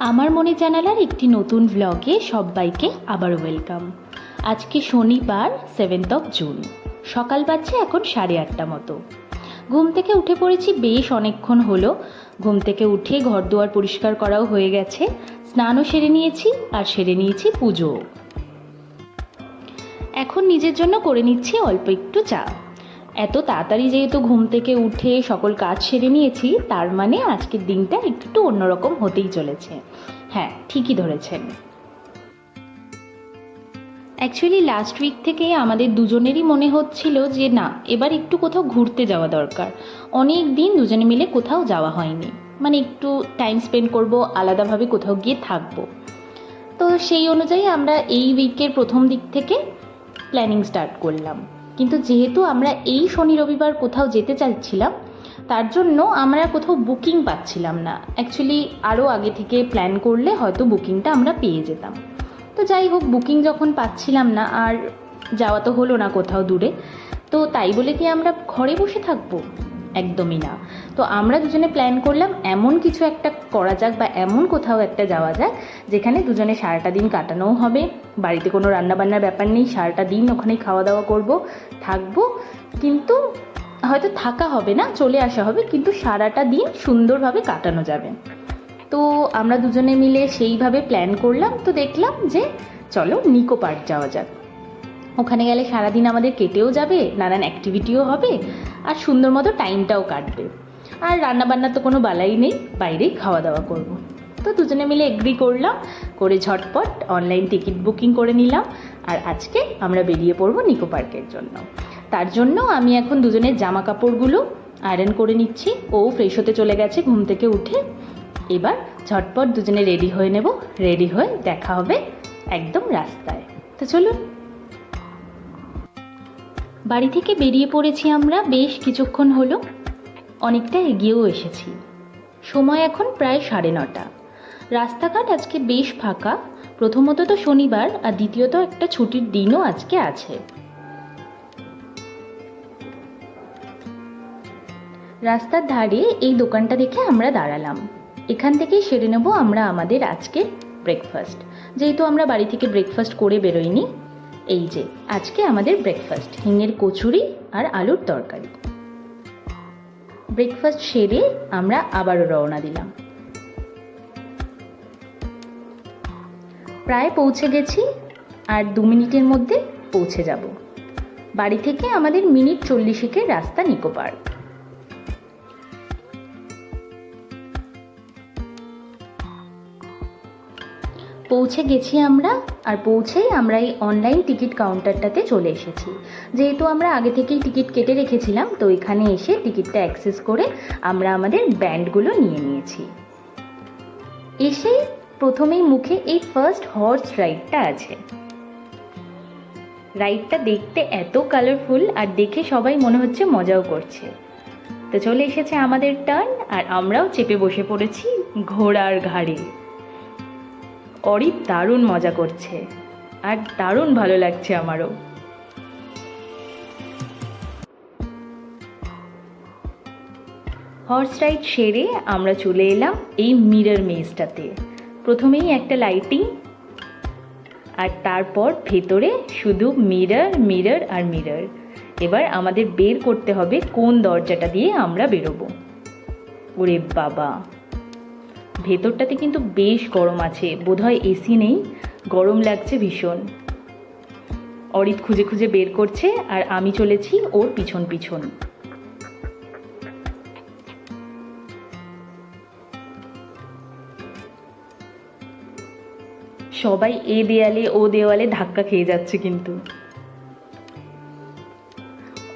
আমার মনে জানালার একটি নতুন ব্লগে সবাইকে আবার ওয়েলকাম আজকে শনিবার সেভেন্থ অফ জুন সকাল বাজছে এখন সাড়ে আটটা মতো। ঘুম থেকে উঠে পড়েছি বেশ অনেকক্ষণ হলো। ঘুম থেকে উঠে ঘর দুয়ার পরিষ্কার করাও হয়ে গেছে। স্নানও সেরে নিয়েছি আর সেরে নিয়েছি পুজো এখন নিজের জন্য করে নিচ্ছি অল্প একটু চা। এত তাড়াতাড়ি যেহেতু ঘুম থেকে উঠে সকল কাজ সেরে নিয়েছি, তার মানে আজকের দিনটা একটু অন্যরকম হতেই চলেছে। হ্যাঁ ঠিকই ধরেছেন। অ্যাকচুয়ালি লাস্ট উইক থেকে আমাদের দুজনেরই মনে হচ্ছিল যে না, এবার একটু কোথাও ঘুরতে যাওয়া দরকার। অনেক দিন দুজনে মিলে কোথাও যাওয়া হয়নি। মানে একটু টাইম স্পেন্ড করব, আলাদাভাবে কোথাও গিয়ে থাকব। তো সেই অনুযায়ী আমরা এই উইকের প্রথম দিক থেকে প্ল্যানিং স্টার্ট করলাম। কিন্তু যেহেতু আমরা এই শনি রবিবার কোথাও যেতে চাইছিলাম, তার জন্য আমরা কোথাও বুকিং পাচ্ছিলাম না। অ্যাকচুয়ালি আরও আগে থেকে প্ল্যান করলে হয়তো বুকিংটা আমরা পেয়ে যেতাম। তো যাই হোক, বুকিং যখন পাচ্ছিলাম না, আর যাওয়া তো হলো না কোথাও দূরে, তো তাই বলে কি আমরা ঘরে বসে থাকব? একদমই না। তো আমরা দুজনে প্ল্যান করলাম এমন কিছু একটা করা যাক বা এমন কোথাও একটা যাওয়া যাক, যেখানে দুজনে সারাটা দিন কাটানোও হবে। বাড়িতে কোনো রান্নাবান্নার ব্যাপার নেই, সারাটা দিন ওখানেই খাওয়া দাওয়া করব, থাকব। কিন্তু হয়তো থাকা হবে না, চলে আসা হবে, কিন্তু সারাটা দিন সুন্দরভাবে কাটানো যাবে। তো আমরা দুজনে মিলে সেইভাবে প্ল্যান করলাম, তো দেখলাম যে চলো নিকো পার্ক যাওয়া যাক। ওখানে গেলে সারাদিন আমাদের কেটেও যাবে, নানান অ্যাক্টিভিটিও হবে, আর সুন্দর মতো টাইমটাও কাটবে। আর রান্নাবান্নার তো কোনো বালাই নেই বাইরেই খাওয়া দাওয়া করব। তো দুজনে মিলে এগ্রি করলাম, করে ঝটপট অনলাইন টিকিট বুকিং করে নিলাম। আর আজকে আমরা বেরিয়ে পড়ব নিকো পার্কের জন্য। তার জন্য আমি এখন দুজনের জামা কাপড়গুলো আয়রন করে নিচ্ছি। ও ফ্রেশ হতে চলে গেছে, ঘুম থেকে উঠে। এবার ঝটপট দুজনে রেডি হয়ে নেব। রেডি হয়ে দেখা হবে একদম রাস্তায়। তো চলুন। বাড়ি থেকে বেরিয়ে পড়েছি আমরা, বেশ কিছুক্ষণ হলো। অনেকটা এগিয়েও এসেছি। সময় এখন প্রায় সাড়ে নটা। রাস্তাঘাট আজকে বেশ ফাঁকা। প্রথমত তো শনিবার, আর দ্বিতীয়ত একটা ছুটির দিনও আজকে আছে। রাস্তার ধারে এই দোকানটা দেখে আমরা দাঁড়ালাম। এখান থেকেই সেরে নেব আমরা আমাদের আজকে ব্রেকফাস্ট যেহেতু আমরা বাড়ি থেকে ব্রেকফাস্ট করে বেরোইনি, এই যে, আজকে আমাদের ব্রেকফাস্ট হিঙের কচুরি আর আলুর তরকারি। ব্রেকফাস্ট সেরে আমরা আবারও রওনা দিলাম। প্রায় পৌঁছে গেছি আর দু মিনিটের মধ্যে পৌঁছে যাব। বাড়ি থেকে আমাদের মিনিট চল্লিশেকের রাস্তা নিকো পার্ক। পৌঁছে গেছি আমরা, আর পৌঁছেই আমরা এই অনলাইন টিকিট কাউন্টারটাতে চলে এসেছি। যেহেতু আমরা আগে থেকেই টিকিট কেটে রেখেছিলাম, তো এখানে এসে টিকিটটা অ্যাক্সেস করে আমরা আমাদের ব্যান্ডগুলো নিয়ে নিয়েছি। এসেই প্রথমেই মুখে এই ফার্স্ট হর্স রাইডটা আছে। রাইডটা দেখতে এত কালারফুল আর দেখে সবাই মনে হচ্ছে মজাও করছে। তো চলে এসেছে আমাদের টার্ন আর আমরাও চেপে বসে পড়েছি ঘোড়ার ঘাড়ে। অরিত দারুণ মজা করছে। আর দারুণ ভালো লাগছে আমারও। হর্স রাইড সেরে আমরা চলে এলাম এই মিরর মেজটাতে প্রথমেই একটা লাইটিং আর তারপর ভেতরে শুধু মিরর মিরর আর মিরর এবার আমাদের বের করতে হবে কোন দরজাটা দিয়ে আমরা বেরোবো। ওরে বাবা! ভেতরটাতে কিন্তু বেশ গরম আছে। বোধহয় এসি নেই। গরম লাগছে ভীষণ। অরিত খুঁজে খুঁজে বের করছে আর আমি চলেছি ওর পিছন পিছন। সবাই এ দেয়ালে, ও দেওয়ালে ধাক্কা খেয়ে যাচ্ছে কিন্তু।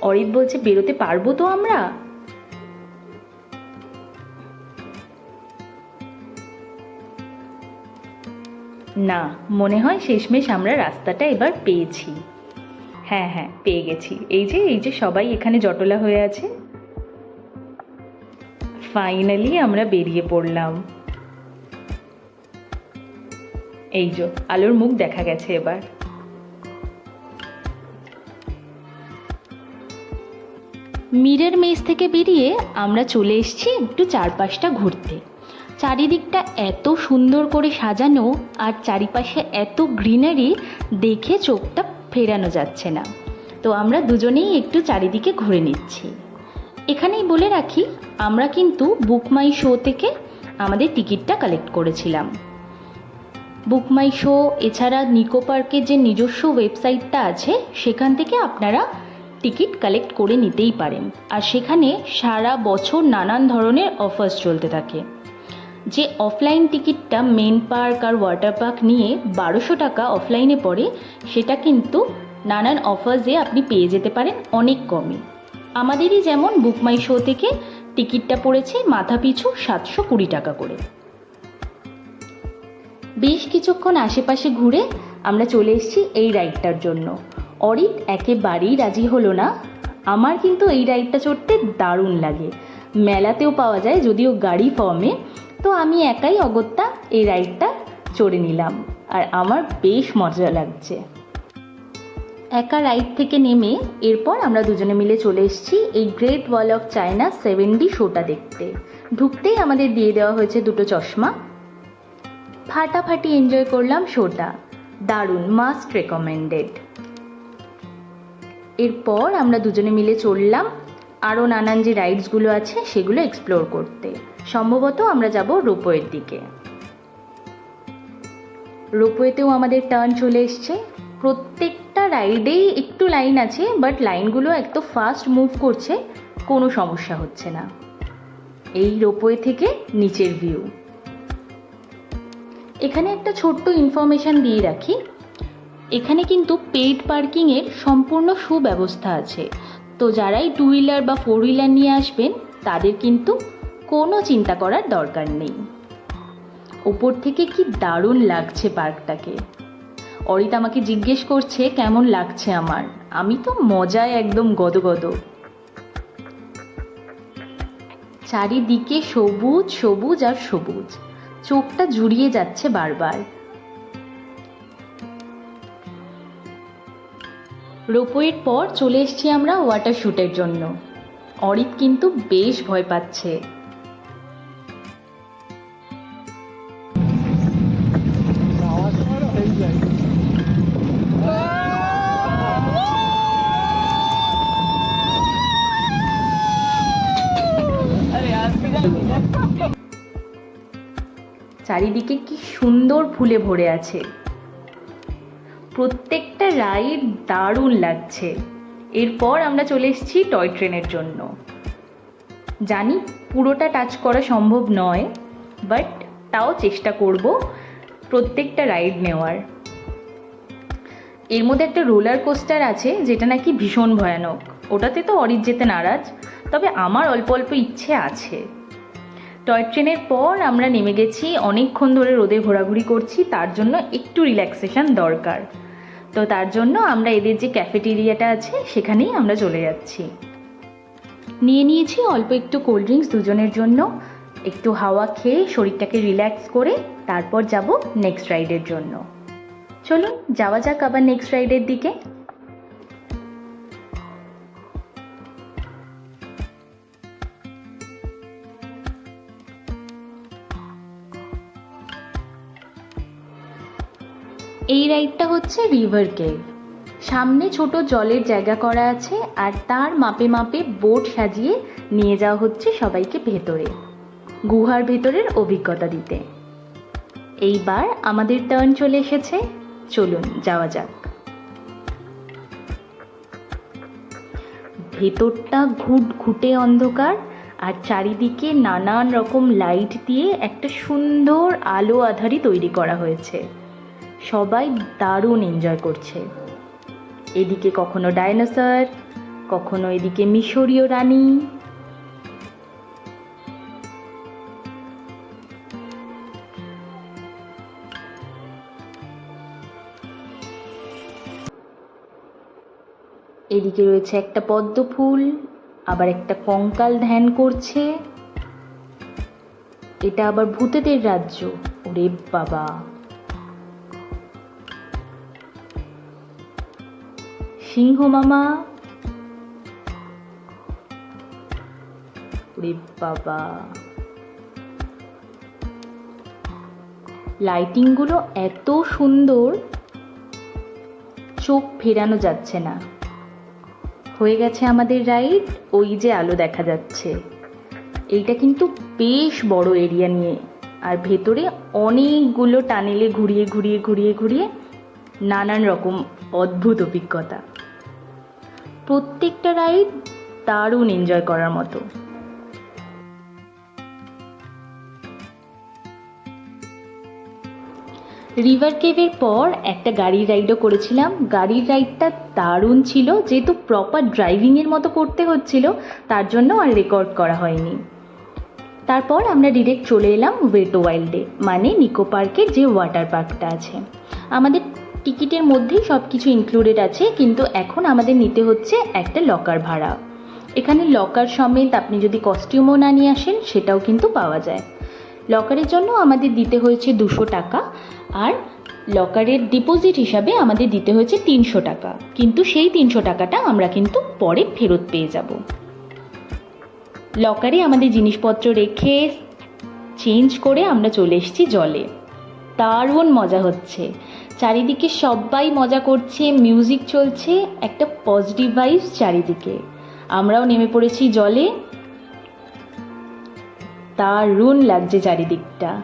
অরিত বলছে, বেরোতে পারব তো আমরা? না, মনে হয় শেষমেশ আমরা রাস্তাটা এবার পেয়েছি। হ্যাঁ হ্যাঁ পেয়ে গেছি। এই যে এই যে সবাই এখানে জটলা হয়ে আছে। ফাইনালি আমরা বেরিয়ে পড়লাম। এই যে, আলোর মুখ দেখা গেছে এবার। মিরের মেজ থেকে বেরিয়ে আমরা চলে এসেছি একটু চারপাশটা ঘুরতে। চারিদিকটা এত সুন্দর করে সাজানো আর চারিপাশে এত গ্রিনারি দেখে চোখটা ফেরানো যাচ্ছে না। তো আমরা দুজনেই একটু চারিদিকে ঘুরে নিচ্ছি। এখানেই বলে রাখি, আমরা কিন্তু বুক মাই শো থেকে আমাদের টিকিটটা কালেক্ট করেছিলাম। বুক মাই শো এছাড়া নিকো পার্কের যে নিজস্ব ওয়েবসাইটটা আছে, সেখান থেকে আপনারা টিকিট কালেক্ট করে নিতেই পারেন। আর সেখানে সারা বছর নানান ধরনের অফার্স চলতে থাকে। যে অফলাইন টিকিটটা মেন পার্ক আর ওয়াটার পার্ক নিয়ে বারোশো টাকা অফলাইনে পড়ে, সেটা কিন্তু নানান অফার্সে আপনি পেয়ে যেতে পারেন অনেক কমে আমাদেরই যেমন বুক মাই শো থেকে টিকিটটা পড়েছে মাথা পিছু সাতশো কুড়ি টাকা করে। বেশ কিছুক্ষণ আশেপাশে ঘুরে আমরা চলে এসেছি এই রাইডটার জন্য। অরিত একেবারেই রাজি হলো না। আমার কিন্তু এই রাইডটা চড়তে দারুণ লাগে। মেলাতেও পাওয়া যায়, যদিও গাড়ি ফর্মে তো আমি একাই অগত্যা এই রাইডটা চড়ে নিলাম। আর আমার বেশ মজা লাগছে। একা রাইড থেকে নেমে এরপর আমরা দুজনে মিলে চলে এসেছি এই great wall of China seven D শোটা দেখতে। ঢুকতেই আমাদের দিয়ে দেওয়া হয়েছে দুটো চশমা। ফাটাফাটি এনজয় করলাম শোটা দারুণ মাস্ট রেকমেন্ডেড এরপর আমরা দুজনে মিলে চললাম আরও নানান যে রাইডসগুলো আছে, সেগুলো এক্সপ্লোর করতে। সম্ভবত আমরা যাব রোপওয়ের দিকে। রোপওয়েতেও আমাদের টার্ন চলে এসছে। প্রত্যেকটা রাইডেই একটু লাইন আছে বাট লাইনগুলো এত ফাস্ট মুভ করছে, কোনো সমস্যা হচ্ছে না। এই রোপওয়ে থেকে নিচের ভিউ এখানে একটা ছোট্ট ইনফরমেশান দিয়ে রাখি। এখানে কিন্তু পেইড পার্কিংয়ের সম্পূর্ণ সুব্যবস্থা আছে। তো যারাই টু হুইলার বা ফোর হুইলার নিয়ে আসবেন, তাদের কিন্তু কোনো চিন্তা করার দরকার নেই। ওপর থেকে কি দারুণ লাগছে পার্কটাকে। অরিত আমাকে জিজ্ঞেস করছে, কেমন লাগছে আমার? আমি তো মজায় একদম গদগদ। চারিদিকে সবুজ সবুজ আর সবুজ। চোখটা জুড়িয়ে যাচ্ছে বারবার। রোপওয়ের পর চলে এসেছি আমরা ওয়াটার শ্যুটের জন্য। অরিত কিন্তু বেশ ভয় পাচ্ছে। চারিদিকে কি সুন্দর ফুলে ভরে আছে। প্রত্যেকটা রাইড দারুণ লাগছে। এরপর আমরা চলে এসেছি টয় ট্রেনের জন্য। জানি পুরোটা টাচ করা সম্ভব নয়, বাট তাও চেষ্টা করব প্রত্যেকটা রাইড নেওয়ার। এর মধ্যে একটা রোলার কোস্টার আছে, যেটা নাকি ভীষণ ভয়ানক। ওটাতে তো অরিত যেতে নারাজ, তবে আমার অল্প অল্প ইচ্ছে আছে। টয় ট্রেনের পর আমরা নেমে গেছি, অনেকক্ষণ ধরে রোদে ঘোরাঘুরি করছি, তার জন্য একটু রিল্যাক্সেশন দরকার। তো তার জন্য আমরা এদের যে ক্যাফেটেরিয়াটা আছে, সেখানেই আমরা চলে যাচ্ছি। নিয়ে নিয়েছি অল্প একটু কোল্ড ড্রিঙ্কস দুজনের জন্য, একটু হাওয়া খেয়ে শরীরটাকে রিল্যাক্স করে তারপর যাব নেক্সট রাইডের জন্য। চলুন, যাওয়া যাক আবার নেক্সট রাইডের দিকে। এই রাইডটা হচ্ছে রিভার কেভ। সামনে ছোট জলের জায়গা করা আছে আর তার মাপে মাপে বোট সাজিয়ে নিয়ে যাওয়া হচ্ছে সবাইকে ভেতরে, গুহার ভেতরের অভিজ্ঞতা দিতে। এইবার আমাদের টার্ন চলে এসেছে। চলুন, যাওয়া যাক। ভেতরটা ঘুট ঘুটে অন্ধকার আর চারিদিকে নানান রকম লাইট দিয়ে একটা সুন্দর আলো আধারি তৈরি করা হয়েছে। সবাই দারুণ এনজয় করছে। এদিকে কখনো ডাইনোসর কখনো এদিকে মিশরীয় রানী। এদিকে রয়েছে একটা পদ্ম ফুল, আবার একটা কঙ্কাল ধ্যান করছে। এটা আবার ভূতেদের রাজ্য। ওরে বাবা! সিংহ মামা বাবা লাইটিংগুলো এত সুন্দর চোখ ফেরানো যাচ্ছে না হয়ে গেছে আমাদের রাইড ওই যে আলো দেখা যাচ্ছে। এইটা কিন্তু বেশ বড় এরিয়া নিয়ে। আর ভেতরে অনেকগুলো টানেলে ঘুরিয়ে ঘুরিয়ে ঘুরিয়ে ঘুরিয়ে নানান রকম অদ্ভুত অভিজ্ঞতা। প্রত্যেকটা রাইড দারুণ এনজয় করার মতো। রিভার কেভের পর একটা গাড়ির রাইডও করেছিলাম। গাড়ির রাইডটা দারুণ ছিল, যেহেতু প্রপার ড্রাইভিংয়ের মতো করতে হচ্ছিল, তার জন্য আর রেকর্ড করা হয়নি। তারপর আমরা ডিরেক্ট চলে এলাম ওয়েটো ওয়াইল্ডে মানে নিকো পার্কের যে ওয়াটার পার্কটা আছে। আমাদের টিকিটের মধ্যেই সব কিছু ইনক্লুডেড আছে, কিন্তু এখন আমাদের নিতে হচ্ছে একটা লকার ভাড়া। এখানে লকার সমেত আপনি যদি কস্টিউমও না নিয়ে আসেন, সেটাও কিন্তু পাওয়া যায়। লকারের জন্য আমাদের দিতে হয়েছে দুশো টাকা, আর লকারের ডিপোজিট হিসাবে আমাদের দিতে হয়েছে তিনশো টাকা। কিন্তু সেই তিনশো টাকাটা আমরা কিন্তু পরে ফেরত পেয়ে যাব। লকারে আমাদের জিনিসপত্র রেখে চেঞ্জ করে আমরা চলে এসেছি জলে। দারুণ মজা হচ্ছে। চারিদিকে সবাই মজা করছে মিউজিক চলছে, একটা পজিটিভ ভাইবস চারিদিকে। আমরাও নেমে পড়েছি জলে। দারুণ লাগছে চারিদিকটা।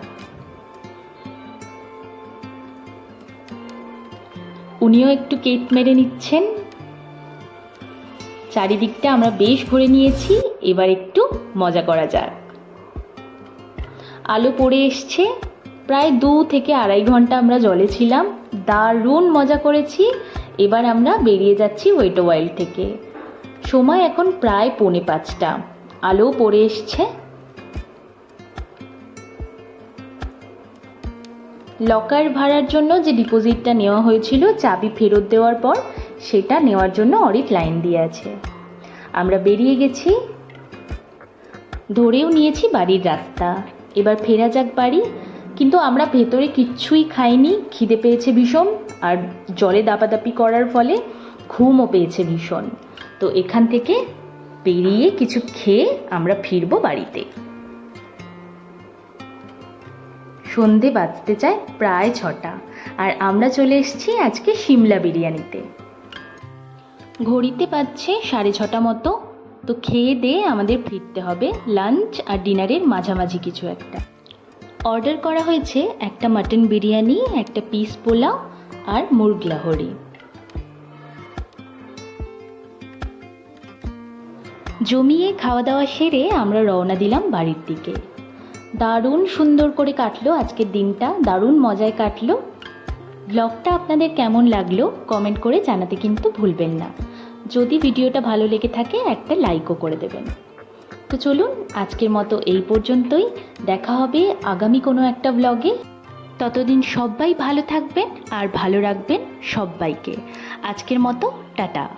উনিও একটু কেট মেরে নিচ্ছেন। চারিদিকটা আমরা বেশ ঘুরে নিয়েছি, এবার একটু মজা করা যাক। আলো পড়ে এসছে। প্রায় দু থেকে আড়াই ঘণ্টা আমরা জলে ছিলাম। দারুণ মজা করেছি। এবার আমরা বেরিয়ে যাচ্ছি ওয়েটো ওয়াইল্ড থেকে। সময় এখন প্রায় পৌনে পাঁচটা। আলো পড়ে এসছে। লকার ভাড়ার জন্য যে ডিপোজিটটা নেওয়া হয়েছিল, চাবি ফেরত দেওয়ার পর সেটা নেওয়ার জন্য অরিক লাইন দিয়ে আছে। আমরা বেরিয়ে গেছি। ধরেও নিয়েছি বাড়ির রাস্তা। এবার ফেরা যাক বাড়ি। কিন্তু আমরা ভেতরে কিচ্ছুই খাইনি, খিদে পেয়েছে ভীষণ, আর জলে দাপাদাপি করার ফলে ঘুমও পেয়েছে ভীষণ। তো এখান থেকে বেরিয়ে কিছু খেয়ে আমরা ফিরবো বাড়িতে। সন্ধে বাজতে চায় প্রায় ছটা, আর আমরা চলে এসেছি আজকে সিমলা বিরিয়ানিতে। ঘড়িতে পাচ্ছে সাড়ে ছটা মতো, তো খেয়ে দিয়ে আমাদের ফিরতে হবে, লাঞ্চ আর ডিনারের মাঝামাঝি কিছু একটা। অর্ডার করা হয়েছে একটা মাটন বিরিয়ানি, একটা পিস পোলাও আর মুরগ লাহরি জমিয়ে খাওয়া দাওয়া সেরে আমরা রওনা দিলাম বাড়ির দিকে। দারুণ সুন্দর করে কাটলো আজকের দিনটা, দারুণ মজায় কাটলো। ব্লগটা আপনাদের কেমন লাগল কমেন্ট করে জানাতে কিন্তু ভুলবেন না। যদি ভিডিওটা ভালো লেগে থাকে একটা লাইকও করে দেবেন। তো চলুন, আজকের মতো এই পর্যন্তই। দেখা হবে আগামী কোনো একটা ব্লগে ততদিন সবাই ভালো থাকবেন আর ভালো রাখবেন সবাইকে। আজকের মতো, টাটা।